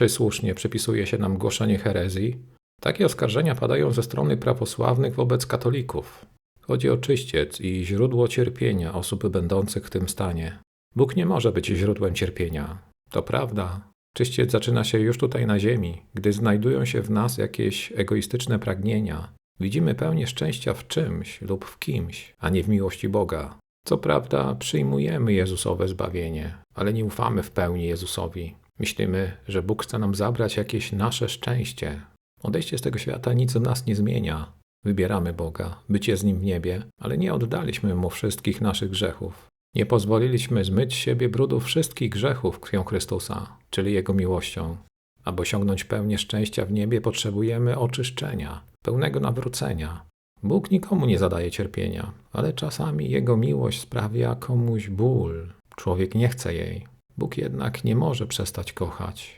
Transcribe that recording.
Czy słusznie przypisuje się nam głoszenie herezji? Takie oskarżenia padają ze strony prawosławnych wobec katolików. Chodzi o czyściec i źródło cierpienia osób będących w tym stanie. Bóg nie może być źródłem cierpienia. To prawda. Czyściec zaczyna się już tutaj na ziemi, gdy znajdują się w nas jakieś egoistyczne pragnienia. Widzimy pełnię szczęścia w czymś lub w kimś, a nie w miłości Boga. Co prawda, przyjmujemy Jezusowe zbawienie, ale nie ufamy w pełni Jezusowi. Myślimy, że Bóg chce nam zabrać jakieś nasze szczęście. Odejście z tego świata nic w nas nie zmienia. Wybieramy Boga, bycie z Nim w niebie, ale nie oddaliśmy Mu wszystkich naszych grzechów. Nie pozwoliliśmy zmyć siebie brudu wszystkich grzechów krwią Chrystusa, czyli Jego miłością. Aby osiągnąć pełnię szczęścia w niebie, potrzebujemy oczyszczenia, pełnego nawrócenia. Bóg nikomu nie zadaje cierpienia, ale czasami Jego miłość sprawia komuś ból. Człowiek nie chce jej. Bóg jednak nie może przestać kochać.